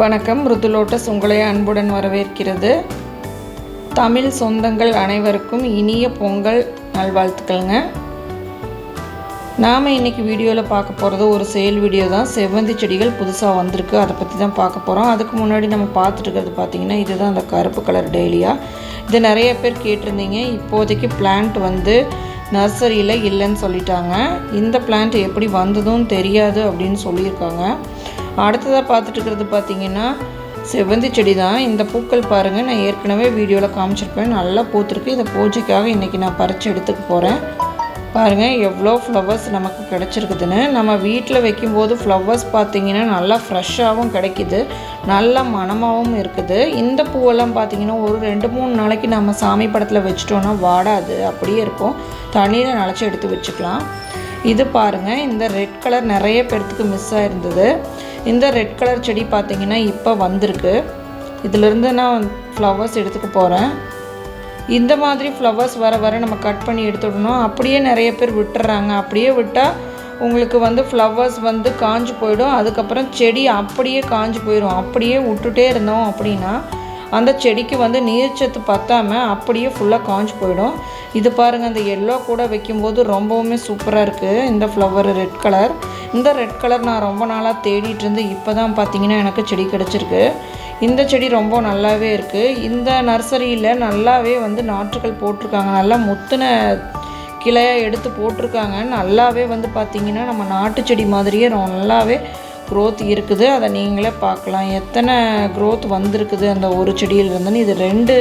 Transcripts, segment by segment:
வணக்கம். ருதுலோட்டஸ் உங்களை அன்புடன் வரவேற்கிறது. தமிழ் சொந்தங்கள் அனைவருக்கும் இனிய பொங்கல் நல்வாழ்த்துக்கள்ங்க. நாம் இன்றைக்கி வீடியோவில் பார்க்க போகிறது ஒரு சேல் வீடியோ தான். செவ்வந்தி செடிகள் புதுசாக வந்திருக்கு. அதை பற்றி தான் பார்க்க போகிறோம் அதுக்கு முன்னாடி நம்ம பார்த்துட்டு இருக்கிறது பார்த்திங்கன்னா இதுதான் அந்த கருப்பு கலர் டெய்லியா இது நிறைய பேர் கேட்டிருந்தீங்க. இப்போதைக்கு பிளான்ட் வந்து நர்சரியில் இல்லைன்னு சொல்லிட்டாங்க. இந்த பிளான்ட் எப்படி வந்ததும் தெரியாது அப்படின்னு சொல்லியிருக்காங்க. அடுத்ததாக பார்த்துட்டு பார்த்திங்கன்னா பார்த்தீங்கன்னா செவ்வந்தி செடி தான் இந்த பூக்கள் பாருங்கள் நான் ஏற்கனவே வீடியோவில் காமிச்சிருப்பேன். நல்லா பூத்துருக்கு. இந்த பூஜைக்காக இன்றைக்கி நான் பறித்து எடுத்துக்க போகிறேன் பாருங்கள் எவ்வளோ ஃப்ளவர்ஸ் நமக்கு கிடச்சிருக்குதுன்னு. நம்ம வீட்டில் வைக்கும்போது ஃப்ளவர்ஸ் பார்த்தீங்கன்னா நல்லா ஃப்ரெஷ்ஷாகவும் கிடைக்கிது. நல்ல மணமாகவும் இருக்குது. இந்த பூவெல்லாம் பார்த்திங்கன்னா ஒரு ரெண்டு மூணு நாளைக்கு நம்ம சாமி படத்தில் வச்சிட்டோன்னா வாடாது அப்படியே இருக்கும். தண்ணியில் நனைச்சி எடுத்து வச்சுக்கலாம். இது பாருங்கள் இந்த ரெட் கலர் நிறைய பேர்த்துக்கு மிஸ் ஆகிருந்தது இந்த ரெட் கலர் செடி பார்த்திங்கன்னா இப்போ வந்திருக்கு. இதிலிருந்து நான் ஃப்ளவர்ஸ் எடுத்துக்க போகிறேன் இந்த மாதிரி ஃப்ளவர்ஸ் வர வர நம்ம கட் பண்ணி எடுத்துடணும். அப்படியே நிறைய பேர் விட்டுறாங்க. அப்படியே விட்டால் உங்களுக்கு வந்து ஃப்ளவர்ஸ் வந்து காஞ்சு போயிடும். அதுக்கப்புறம் செடி அப்படியே காஞ்சு போயிடும் அப்படியே விட்டுட்டே இருந்தோம் அப்படின்னா அந்த செடிக்கு வந்து நீர்ச்சத்து பற்றாமல் அப்படியே ஃபுல்லாக காஞ்சு போயிடும். இது பாருங்கள் அந்த எல்லோ கூட வைக்கும்போது ரொம்பவுமே சூப்பராக இருக்குது இந்த ஃப்ளவர் ரெட் கலர் இந்த ரெட் கலர் நான் ரொம்ப நாளாக தேடிட்டு இருந்து இப்போ தான் பார்த்தீங்கன்னா எனக்கு செடி கிடச்சிருக்கு. இந்த செடி ரொம்ப நல்லாவே இருக்குது இந்த நர்சரியில் நல்லாவே வந்து நாற்றுகள் போட்டிருக்காங்க. நல்லா முத்தின கிளையாக எடுத்து போட்டிருக்காங்க. நல்லாவே வந்து பார்த்திங்கன்னா நம்ம நாட்டு செடி மாதிரியே நல்லாவே க்ரோத் இருக்குது. அதை நீங்களே பார்க்கலாம். எத்தனை க்ரோத் வந்திருக்குது அந்த ஒரு செடியிலிருந்துன்னு. இது ரெண்டு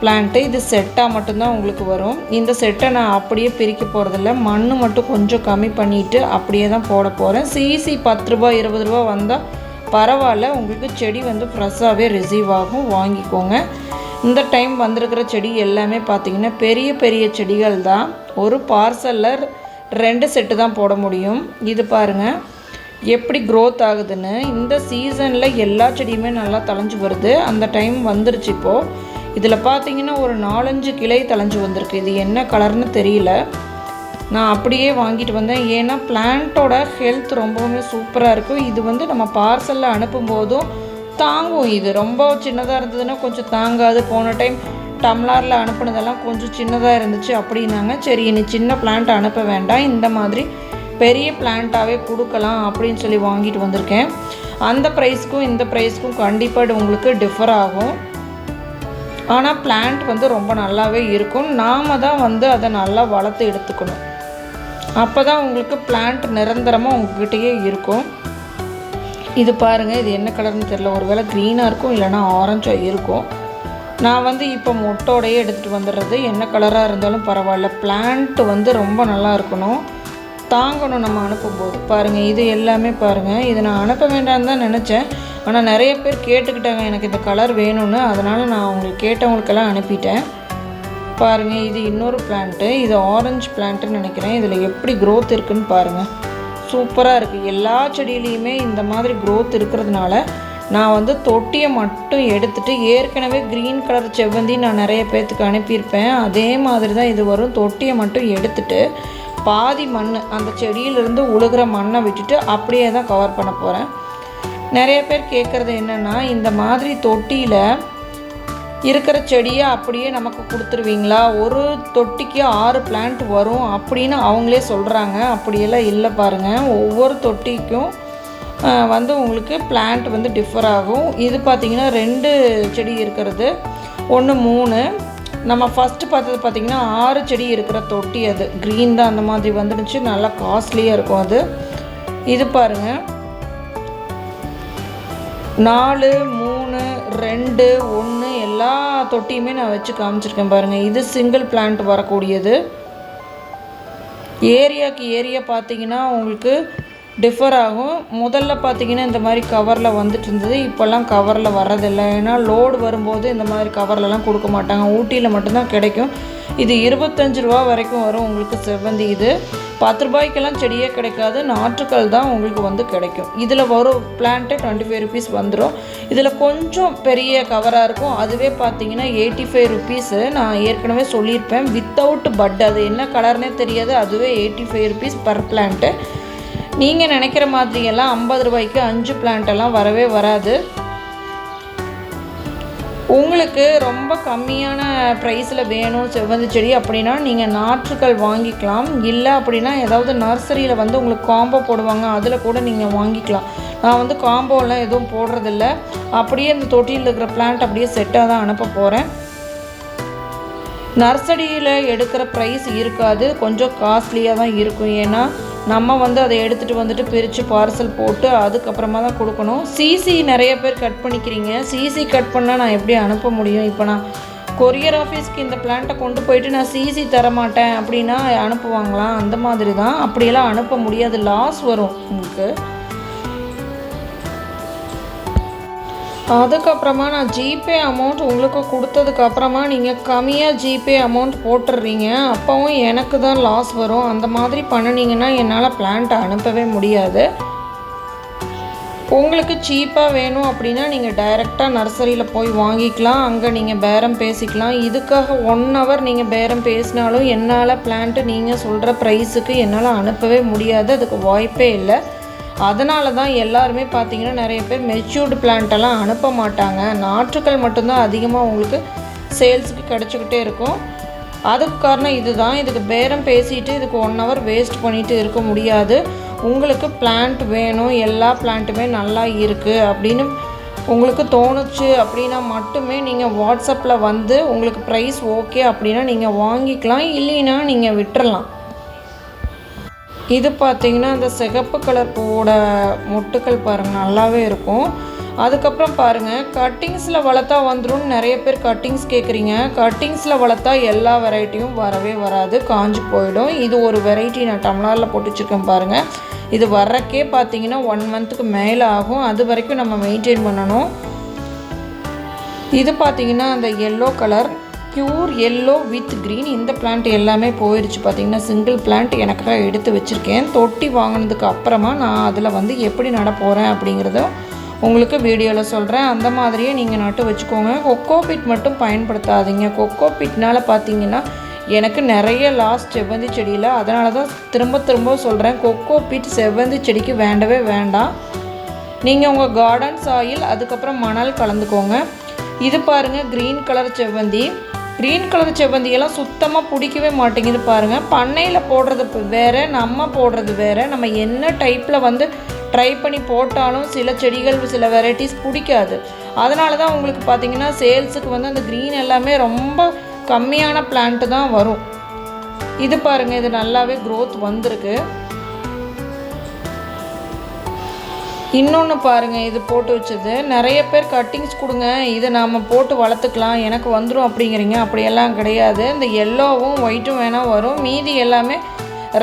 பிளான்ட்டு இது செட்டாக மட்டும்தான் உங்களுக்கு வரும். இந்த செட்டை நான் அப்படியே பிரிக்க போகிறதில்ல மண் மட்டும் கொஞ்சம் கம்மி பண்ணிவிட்டு அப்படியே தான் போட போகிறேன் சிசி பத்து ரூபா இருபது ரூபா வந்தால் பரவாயில்ல. உங்களுக்கு செடி வந்து ஃப்ரெஷ்ஷாகவே ரிசீவ் ஆகும். வாங்கிக்கோங்க. இந்த டைம் வந்திருக்கிற செடி எல்லாமே பார்த்திங்கன்னா பெரிய பெரிய செடிகள் தான். ஒரு பார்சலில் ரெண்டு செட்டு தான் போட முடியும். இது பாருங்கள் எப்படி க்ரோத் ஆகுதுன்னு. இந்த சீசனில் எல்லா செடியுமே நல்லா தளைஞ்சு வருது. அந்த டைம் வந்துருச்சு இப்போது இதில் பார்த்தீங்கன்னா ஒரு நாலஞ்சு கிளை தலைஞ்சு வந்திருக்கு. இது என்ன கலர்னு தெரியல. நான் அப்படியே வாங்கிட்டு வந்தேன். ஏன்னா பிளான்ட்டோட ஹெல்த் ரொம்பவுமே சூப்பராக இருக்கும். இது வந்து நம்ம பார்சலில் அனுப்பும்போதும் தாங்கும். இது ரொம்ப சின்னதாக இருந்ததுன்னா கொஞ்சம் தாங்காது. போன டைம் டம்ளாரில் அனுப்புனதெல்லாம் கொஞ்சம் சின்னதாக இருந்துச்சு அப்படின்னாங்க. சரி இனி சின்ன பிளான்ட் அனுப்ப வேண்டாம். இந்த மாதிரி பெரிய பிளான்ட்டாகவே கொடுக்கலாம் அப்படின்னு சொல்லி வாங்கிட்டு வந்திருக்கேன். அந்த ப்ரைஸ்க்கும் இந்த ப்ரைஸ்க்கும் கண்டிப்பாக உங்களுக்கு டிஃபர் ஆகும். ஆனால் பிளான்ட் வந்து ரொம்ப நல்லாவே இருக்கும். நாம் தான் வந்து அதை நல்லா வளர்த்து எடுத்துக்கணும். அப்போ தான் உங்களுக்கு பிளான்ட் நிரந்தரமாக உங்ககிட்டயே இருக்கும். இது பாருங்கள் இது என்ன கலர்னு தெரில ஒரு வேளை க்ரீனாக இருக்கும் இல்லைனா ஆரஞ்சாக இருக்கும். நான் வந்து இப்போ மொட்டோடையே எடுத்துகிட்டு வந்துடுறது. என்ன கலராக இருந்தாலும் பரவாயில்ல. பிளான்ட் வந்து ரொம்ப நல்லா இருக்கணும். தாங்கணும் நம்ம அனுப்பும்போது. பாருங்கள் இது எல்லாமே பாருங்கள் இது நான் அனுப்ப வேண்டாம்னு தான் நினச்சேன். ஆனால் நிறைய பேர் கேட்டுக்கிட்டாங்க எனக்கு இந்த கலர் வேணும்னு. அதனால் நான் உங்களுக்கு கேட்டவங்களுக்கெல்லாம் அனுப்பிட்டேன். பாருங்கள் இது இன்னொரு பிளான்ட்டு இது ஆரஞ்சு பிளான்ட்டுன்னு நினைக்கிறேன். இதில் எப்படி க்ரோத் இருக்குதுன்னு பாருங்கள் சூப்பராக இருக்குது எல்லா செடியிலையுமே இந்த மாதிரி க்ரோத் இருக்கிறதுனால நான் வந்து தொட்டியை மட்டும் எடுத்துகிட்டு ஏற்கனவே க்ரீன் கலர் செவ்வந்தி நான் நிறைய பேர்த்துக்கு அனுப்பியிருப்பேன். அதே மாதிரி தான் இது வரும். தொட்டியை மட்டும் எடுத்துட்டு பாதி மண் அந்த செடியிலிருந்து உழுகிற மண்ணை விட்டுட்டு அப்படியே தான் கவர் பண்ண போகிறேன் நிறைய பேர் கேட்குறது என்னென்னா இந்த மாதிரி தொட்டியில் இருக்கிற செடியை அப்படியே நமக்கு கொடுத்துருவீங்களா? ஒரு தொட்டிக்கு ஆறு பிளான்ட் வரும் அப்படின்னு அவங்களே சொல்கிறாங்க அப்படியெல்லாம் இல்லை பாருங்கள் ஒவ்வொரு தொட்டிக்கும் வந்து உங்களுக்கு பிளான்ட் வந்து டிஃபர் ஆகும். இது பார்த்திங்கன்னா ரெண்டு செடி இருக்கிறது. ஒன்று மூணு. நம்ம ஃபஸ்ட்டு பார்த்தது பார்த்திங்கன்னா ஆறு செடி இருக்கிற தொட்டி அது. க்ரீன் தான் அந்த மாதிரி வந்துடுச்சு. நல்லா காஸ்ட்லியாக இருக்கும் அது. இது பாருங்கள் நாலு மூணு ரெண்டு ஒன்று எல்லா தொட்டியுமே நான் வச்சு காமிச்சிருக்கேன் பாருங்கள் இது சிங்கிள் பிளான்ட் வரக்கூடியது. ஏரியாவுக்கு ஏரியா பார்த்தீங்கன்னா உங்களுக்கு டிஃபர் ஆகும். முதல்ல பார்த்தீங்கன்னா இந்த மாதிரி கவரில் வந்துட்டு இருந்தது. இப்போல்லாம் கவரில் வர்றதில்லை. ஏன்னா லோடு வரும்போது இந்த மாதிரி கவர்லலாம் கொடுக்க மாட்டாங்க. ஊட்டியில் மட்டும்தான் கிடைக்கும். இது இருபத்தஞ்சு ரூபா வரைக்கும் வரும் உங்களுக்கு செவ்வந்தி. இது பத்து ரூபாய்க்கெல்லாம் செடியே கிடைக்காது. நாற்றுக்கள் தான் உங்களுக்கு வந்து கிடைக்கும். இதில் வரும் பிளான்ட்டு டுவெண்ட்டி ஃபைவ் ருபீஸ் வந்துடும் இதில் கொஞ்சம் பெரிய கவராக இருக்கும். அதுவே பார்த்தீங்கன்னா எயிட்டி ஃபைவ் ருபீஸு நான் ஏற்கனவே சொல்லியிருப்பேன். வித்தவுட் பட் அது என்ன கலர்னே தெரியாது. அதுவே eighty five rupees per plant நீங்கள் நினைக்கிற மாதிரியெல்லாம் ஐம்பது ரூபாய்க்கு அஞ்சு பிளான்ட்டெல்லாம் வரவே வராது. உங்களுக்கு ரொம்ப கம்மியான ப்ரைஸில் வேணும் செவ்வந்தி செடி அப்படின்னா நீங்கள் நாற்றுகள் வாங்கிக்கலாம். இல்லை அப்படின்னா ஏதாவது நர்சரியில் வந்து உங்களுக்கு காம்போ போடுவாங்க அதில் கூட நீங்கள் வாங்கிக்கலாம். நான் வந்து காம்போலாம் எதுவும் போடுறதில்ல. அப்படியே இந்த தொட்டியில் இருக்கிற பிளான்ட் அப்படியே செட்டாக தான் அனுப்ப போகிறேன் நர்சரியில் எடுக்கிற ப்ரைஸ் இருக்காது. கொஞ்சம் காஸ்ட்லியாக தான் இருக்கும். ஏன்னா நம்ம வந்து அதை எடுத்துகிட்டு வந்துட்டு பிரித்து பார்சல் போட்டு அதுக்கப்புறமா தான் கொடுக்கணும். சிசி நிறைய பேர் கட் பண்ணிக்கிறீங்க. சிசி கட் பண்ணால் நான் எப்படி அனுப்ப முடியும்? இப்போ நான் கொரியர் ஆஃபீஸ்க்கு இந்த பிளான்ட்டை கொண்டு போயிட்டு நான் சிசி தர மாட்டேன் அப்படின்னா அனுப்புவாங்களாம் அந்த மாதிரி தான். அப்படியெல்லாம் அனுப்ப முடியாது. லாஸ் வரும். உங்களுக்கு அதுக்கப்புறமா நான் ஜிபே அமௌண்ட் உங்களுக்கு கொடுத்ததுக்கு அப்புறமா நீங்கள் கம்மியாக ஜிபே அமௌண்ட் போட்டுடுறீங்க அப்போவும் எனக்கு தான் லாஸ் வரும். அந்த மாதிரி பண்ணினீங்கன்னா என்னால் பிளான்ட்டை அனுப்பவே முடியாது. உங்களுக்கு சீப்பாக வேணும் அப்படின்னா நீங்கள் டைரெக்டாக நர்சரியில் போய் வாங்கிக்கலாம். அங்கே நீங்கள் பேரம் பேசிக்கலாம். இதுக்காக ஒன் ஹவர் நீங்கள் பேரம் பேசினாலும் என்னால் பிளான்ட்டு நீங்கள் சொல்கிற ப்ரைஸுக்கு என்னால் அனுப்பவே முடியாது. அதுக்கு வாய்ப்பே இல்லை. அதனால தான் எல்லாருமே பார்த்திங்கன்னா நிறைய பேர் மெச்சூர்டு பிளான்ட்டெல்லாம் அனுப்ப மாட்டாங்க. நாற்றுக்கள் மட்டும்தான் அதிகமாக உங்களுக்கு சேல்ஸுக்கு கிடச்சிக்கிட்டே இருக்கும். அதுக்கு காரணம் இதுதான். இதுக்கு பேரம் பேசிட்டு இதுக்கு ஒன் ஹவர் வேஸ்ட் பண்ணிட்டு இருக்க முடியாது. உங்களுக்கு பிளான்ட் வேணும். எல்லா பிளான்ட்டுமே நல்லா இருக்குது அப்படின்னு உங்களுக்கு தோணுச்சு அப்படின்னா மட்டுமே நீங்கள் வாட்ஸ்அப்பில் வந்து உங்களுக்கு ப்ரைஸ் ஓகே அப்படின்னா நீங்கள் வாங்கிக்கலாம். இல்லைன்னா நீங்கள் விட்டுறலாம். இது பார்த்தீங்கன்னா அந்த சிகப்பு கலர் பூவோட மொட்டுக்கள் பாருங்கள் நல்லாவே இருக்கும். அதுக்கப்புறம் பாருங்கள் கட்டிங்ஸில் வளர்த்தா வந்துடும் நிறைய பேர் கட்டிங்ஸ் கேட்குறீங்க கட்டிங்ஸில் வளர்த்தா எல்லா வெரைட்டியும் வரவே வராது காஞ்சி போயிடும். இது ஒரு வெரைட்டி நான் டம்ளாரில் போட்டு வச்சுருக்கேன் பாருங்கள் இது வர்றக்கே பார்த்தீங்கன்னா ஒன் மந்த்துக்கு மேலே ஆகும். அது வரைக்கும் நம்ம மெயின்டைன் பண்ணணும். இது பார்த்தீங்கன்னா அந்த yellow colour pure yellow with green இந்த பிளான்ட் எல்லாமே போயிடுச்சு பார்த்தீங்கன்னா சிங்கிள் பிளான்ட் எனக்காக எடுத்து வச்சுருக்கேன். தொட்டி வாங்கினதுக்கு அப்புறமா நான் அதில் வந்து எப்படி நட போகிறேன் அப்படிங்கிறத உங்களுக்கு வீடியோவில் சொல்கிறேன் அந்த மாதிரியே நீங்கள் நட்டு வச்சுக்கோங்க. கொக்கோ பிட் மட்டும் பயன்படுத்தாதீங்க. கொக்கோ பிட்னால் பார்த்தீங்கன்னா எனக்கு நிறைய லாஸ் செவ்வந்தி செடியில் அதனால தான் திரும்ப திரும்ப சொல்கிறேன் கொக்கோ பிட் செவ்வந்தி செடிக்கு வேண்டவே வேண்டாம். நீங்கள் உங்கள் கார்டன் சாயில் அதுக்கப்புறம் மணல் கலந்துக்கோங்க. இது பாருங்கள் க்ரீன் கலர் செவ்வந்தி. க்ரீன் கலர் செவ்வந்தியெல்லாம் சுத்தமாக பிடிக்கவே மாட்டேங்குது பாருங்கள் பண்ணையில் போடுறது வேறு நம்ம போடுறது வேறு. நம்ம என்ன டைப்பில் வந்து ட்ரை பண்ணி போட்டாலும் சில செடிகள் சில வெரைட்டிஸ் பிடிக்காது. அதனால தான் உங்களுக்கு பார்த்திங்கன்னா சேல்ஸுக்கு வந்து அந்த க்ரீன் எல்லாமே ரொம்ப கம்மியான பிளான்ட்டு தான் வரும். இது பாருங்கள் இது நல்லாவே க்ரோத் வந்திருக்கு. இன்னொன்று பாருங்கள் இது போட்டு வச்சது. நிறைய பேர் கட்டிங்ஸ் கொடுங்க இதை நாம் போட்டு வளர்த்துக்கலாம் எனக்கு வந்துடும் அப்படிங்கிறீங்க. அப்படியெல்லாம் கிடையாது. இந்த எல்லோவும் ஒயிட்டும் வேணால் வரும். மீதி எல்லாமே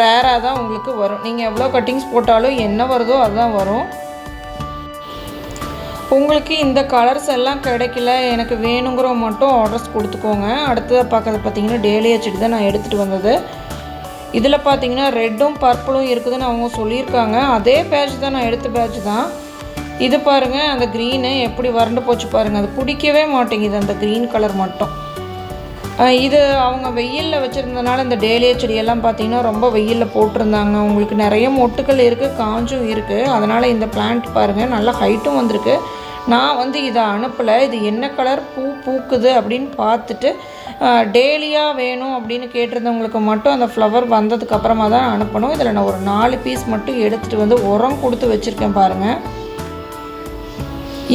ரேராக தான் உங்களுக்கு வரும். நீங்கள் எவ்வளோ கட்டிங்ஸ் போட்டாலும் என்ன வருதோ அதுதான் வரும். உங்களுக்கு இந்த கலர்ஸ் எல்லாம் கிடைக்கல எனக்கு வேணுங்கிற மட்டும் ஆர்டர்ஸ் கொடுத்துக்கோங்க. அடுத்ததாக பார்க்கறது பார்த்தீங்கன்னா டெய்லி வச்சுட்டு தான் நான் எடுத்துகிட்டு வந்தது. இதில் பார்த்தீங்கன்னா ரெட்டும் பர்பிளும் இருக்குதுன்னு அவங்க சொல்லியிருக்காங்க. அதே பேட்ச் தான் நான் எடுத்த பேட்ச் தான். இது பாருங்கள் அந்த க்ரீனு எப்படி வறண்டு போச்சு பாருங்கள் அது பிடிக்கவே மாட்டேங்குது அந்த க்ரீன் கலர் மட்டும். இது அவங்க வெயிலில் வச்சுருந்தனால இந்த டேலியா செடியெல்லாம் பார்த்திங்கன்னா ரொம்ப வெயிலில் போட்டிருந்தாங்க. உங்களுக்கு நிறைய மொட்டுக்கள் இருக்குது காஞ்சும் இருக்குது அதனால் இந்த பிளான்ட் பாருங்கள் நல்லா ஹைட்டும் வந்திருக்கு. நான் வந்து இதை அனுப்பலை. இது என்ன கலர் பூ பூக்குது அப்படின்னு பார்த்துட்டு டெய்லியாக வேணும் அப்படின்னு கேட்டிருந்தவங்களுக்கு மட்டும் அந்த ஃப்ளவர் வந்ததுக்கப்புறமா தான் அனுப்பணும். இதில் நான் ஒரு நாலு பீஸ் மட்டும் எடுத்துகிட்டு வந்து உரம் கொடுத்து வச்சுருக்கேன் பாருங்கள்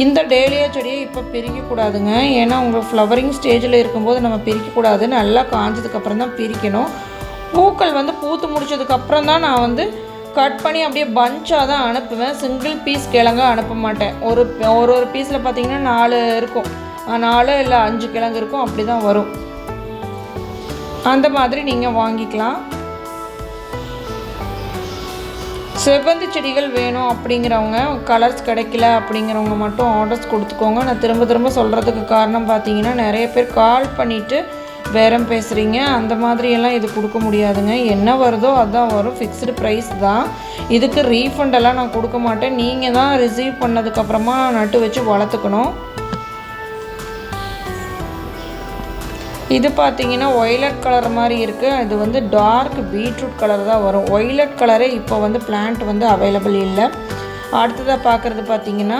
இந்த டேலியா செடியை இப்போ பிரிக்கக்கூடாதுங்க ஏன்னா உங்கள் ஃப்ளவரிங் ஸ்டேஜில் இருக்கும்போது நம்ம பிரிக்கக்கூடாது நல்லா காஞ்சதுக்கப்புறம் தான் பிரிக்கணும். பூக்கள் வந்து பூத்து முடிச்சதுக்கப்புறம் தான் நான் வந்து கட் பண்ணி அப்படியே பஞ்சாக தான் அனுப்புவேன். சிங்கிள் பீஸ் கிழங்கு அனுப்ப மாட்டேன். ஒரு ஒரு ஒரு பீஸில் பார்த்தீங்கன்னா நாலு இருக்கும். நாலு இல்லை அஞ்சு கிழங்கு இருக்கும். அப்படி தான் வரும். அந்த மாதிரி நீங்கள் வாங்கிக்கலாம். செவ்வந்தி செடிகள் வேணும் அப்படிங்கிறவங்க கலர்ஸ் கிடைக்கல அப்படிங்கிறவங்க மட்டும் ஆர்டர்ஸ் கொடுத்துக்கோங்க. நான் திரும்ப திரும்ப சொல்கிறதுக்கு காரணம் பார்த்தீங்கன்னா நிறைய பேர் கால் பண்ணிவிட்டு பேரம் பேசுகிறீங்க அந்த மாதிரியெல்லாம் இது கொடுக்க முடியாதுங்க. என்ன வருதோ அதுதான் வரும். ஃபிக்ஸ்டு ப்ரைஸ் தான். இதுக்கு ரீஃபண்டெல்லாம் நான் கொடுக்க மாட்டேன். நீங்கள் தான் ரிசீவ் பண்ணதுக்கப்புறமா நட்டு வச்சு வளர்த்துக்கணும். இது பார்த்தீங்கன்னா ஒய்லட் கலர் மாதிரி இருக்குது இது வந்து டார்க் பீட்ரூட் கலர் தான் வரும். ஒய்லட் கலரே இப்போ வந்து பிளான்ட் வந்து அவைலபிள் இல்லை. அடுத்ததாக பார்க்குறது பார்த்தீங்கன்னா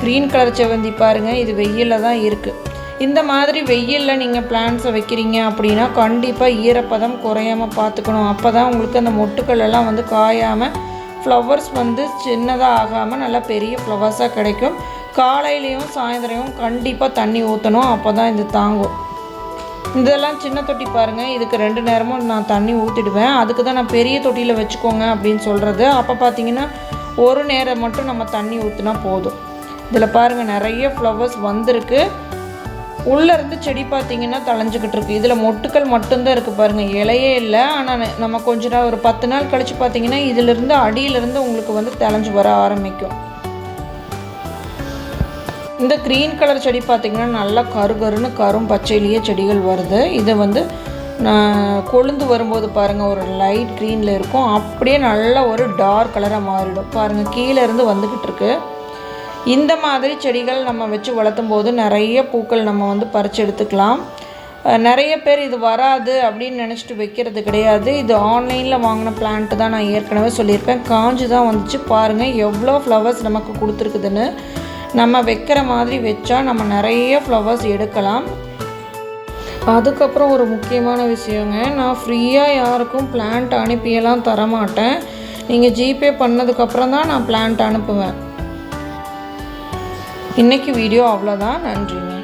க்ரீன் கலர் செவந்தி பாருங்கள் இது வெயிலில் தான் இருக்குது இந்த மாதிரி வெயிலில் நீங்கள் பிளான்ஸை வைக்கிறீங்க அப்படின்னா கண்டிப்பாக ஈரப்பதம் குறையாமல் பார்த்துக்கணும். அப்போ தான் உங்களுக்கு அந்த மொட்டுக்கள் எல்லாம் வந்து காயாமல் ஃப்ளவர்ஸ் வந்து சின்னதாக ஆகாமல் நல்லா பெரிய ஃப்ளவர்ஸாக கிடைக்கும். காலையிலையும் சாயந்தரம் கண்டிப்பாக தண்ணி ஊற்றணும் அப்போ தான் இது தாங்கும். இதெல்லாம் சின்ன தொட்டி பாருங்கள் இதுக்கு ரெண்டு நேரமும் நான் தண்ணி ஊற்றிடுவேன் அதுக்கு தான் நான் பெரிய தொட்டியில் வச்சுக்கோங்க அப்படின்னு சொல்கிறது அப்போ பார்த்தீங்கன்னா ஒரு நேரம் மட்டும் நம்ம தண்ணி ஊற்றினா போதும். இதில் பாருங்கள் நிறைய ஃப்ளவர்ஸ் வந்திருக்கு. உள்ளே இருந்து செடி பார்த்தீங்கன்னா தளைஞ்சிக்கிட்டு இருக்குது இதில் மொட்டுக்கள் மட்டும்தான் இருக்குது பாருங்கள் இலையே இல்லை. ஆனால் நம்ம கொஞ்ச நாள் ஒரு பத்து நாள் கழித்து பார்த்தீங்கன்னா இதிலிருந்து அடியிலிருந்து உங்களுக்கு வந்து தளைஞ்சு வர ஆரம்பிக்கும். இந்த க்ரீன் கலர் செடி பார்த்திங்கன்னா நல்லா கரு கருன்னு கரும் பச்சையிலேயே செடிகள் வருது. இதை வந்து நான் கொழுந்து வரும்போது பாருங்கள் ஒரு லைட் க்ரீனில் இருக்கும். அப்படியே நல்லா ஒரு டார்க் கலராக மாறிடும். பாருங்கள் கீழே இருந்து வந்துக்கிட்டு இருக்குது இந்த மாதிரி செடிகள் நம்ம வச்சு வளர்த்தும் போது நிறைய பூக்கள் நம்ம வந்து பறித்து எடுத்துக்கலாம். நிறைய பேர் இது வராது அப்படின்னு நினச்சிட்டு வைக்கிறது கிடையாது. இது ஆன்லைனில் வாங்கின பிளான்ட் தான் நான் ஏற்கனவே சொல்லியிருப்பேன் காஞ்சு தான் வந்துச்சு. பாருங்கள் எவ்வளோ ஃப்ளவர்ஸ் நமக்கு கொடுத்துருக்குதுன்னு. நம்ம வைக்கிற மாதிரி வச்சா நம்ம நிறைய ஃப்ளவர்ஸ் எடுக்கலாம். அதுக்கப்புறம் ஒரு முக்கியமான விஷயங்க நான் ஃப்ரீயாக யாருக்கும் பிளான்ட் அனுப்பியெல்லாம் தரமாட்டேன். நீங்கள் ஜிபே பண்ணதுக்கப்புறம் தான் நான் பிளான்ட் அனுப்புவேன். இன்றைக்கி வீடியோ அவ்வளோதான் நன்றிங்க.